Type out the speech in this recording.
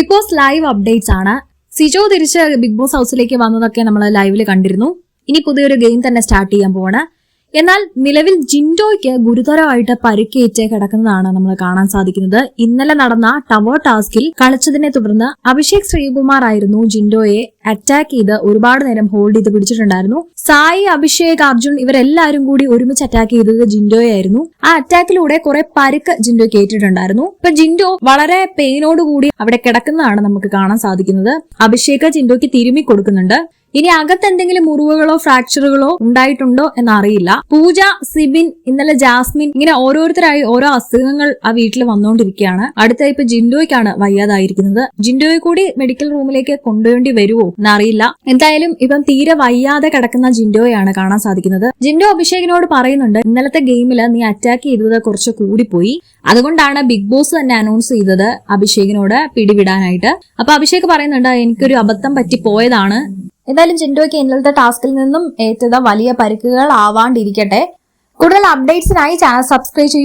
Big boss live updates ആണ്. സിജോ തിരിച്ച് big boss ഹൗസിലേക്ക് വന്നതൊക്കെ നമ്മൾ ലൈവിൽ കണ്ടിരുന്നു. ഇനി പുതിയൊരു ഗെയിം തന്നെ സ്റ്റാർട്ട് ചെയ്യാൻ പോവാണ്. എന്നാൽ നിലവിൽ ജിൻഡോയ്ക്ക് ഗുരുതരമായിട്ട് പരിക്കേറ്റ് കിടക്കുന്നതാണ് നമ്മൾ കാണാൻ സാധിക്കുന്നത്. ഇന്നലെ നടന്ന ടവർ ടാസ്കിൽ കളിച്ചതിനെ തുടർന്ന് അഭിഷേക് ശ്രീകുമാർ ആയിരുന്നു ജിൻഡോയെ അറ്റാക്ക് ചെയ്ത് ഒരുപാട് നേരം ഹോൾഡ് ചെയ്ത് പിടിച്ചിട്ടുണ്ടായിരുന്നു. സായി അഭിഷേക് അർജുൻ ഇവരെല്ലാരും കൂടി ഒരുമിച്ച് അറ്റാക്ക് ചെയ്തത് ജിൻഡോയെ ആയിരുന്നു. ആ അറ്റാക്കിലൂടെ കുറെ പരുക്ക് ജിൻഡോയ്ക്ക് ഏറ്റിട്ടുണ്ടായിരുന്നു ഇപ്പൊ ജിൻഡോ വളരെ പെയിനോട് കൂടി അവിടെ കിടക്കുന്നതാണ് നമുക്ക് കാണാൻ സാധിക്കുന്നത്. അഭിഷേക് ജിൻഡോയ്ക്ക് തിരുമി കൊടുക്കുന്നുണ്ട്. ഇനി അകത്ത് എന്തെങ്കിലും മുറിവുകളോ ഫ്രാക്ചറുകളോ ഉണ്ടായിട്ടുണ്ടോ എന്നറിയില്ല. പൂജ സിബിൻ ഇന്നലെ ജാസ്മിൻ ഇങ്ങനെ ഓരോരുത്തരായി ഓരോ അസുഖങ്ങൾ ആ വീട്ടിൽ വന്നുകൊണ്ടിരിക്കുകയാണ് അടുത്ത ഇപ്പൊ ജിൻഡോയ്ക്കാണ് വയ്യാതായിരിക്കുന്നത്. ജിൻഡോയെ കൂടി മെഡിക്കൽ റൂമിലേക്ക് കൊണ്ടുവേണ്ടി വരുമോ എന്നറിയില്ല. എന്തായാലും ഇപ്പം തീരെ വയ്യാതെ കിടക്കുന്ന ജിൻഡോയാണ് കാണാൻ സാധിക്കുന്നത്. ജിൻഡോ അഭിഷേകിനോട് പറയുന്നുണ്ട് ഇന്നലത്തെ ഗെയിമിൽ നീ അറ്റാക്ക് ചെയ്തത് കുറച്ച് കൂടിപ്പോയി. അതുകൊണ്ടാണ് ബിഗ് ബോസ് തന്നെ അനൗൺസ് ചെയ്തത് അഭിഷേകിനോട് പിടിവിടാനായിട്ട്. അപ്പൊ അഭിഷേക് പറയുന്നുണ്ട് എനിക്കൊരു അബദ്ധം പറ്റി പോയതാണ് എന്തായാലും ജിൻഡോയ്ക്ക് ഇന്നലത്തെ ടാസ്കിൽ നിന്നും ഏറ്റത് വലിയ പരിക്കുകൾ ആവാണ്ടിരിക്കട്ടെ. കൂടുതൽ അപ്ഡേറ്റ്സിനായി ചാനൽ സബ്സ്ക്രൈബ് ചെയ്യൂ.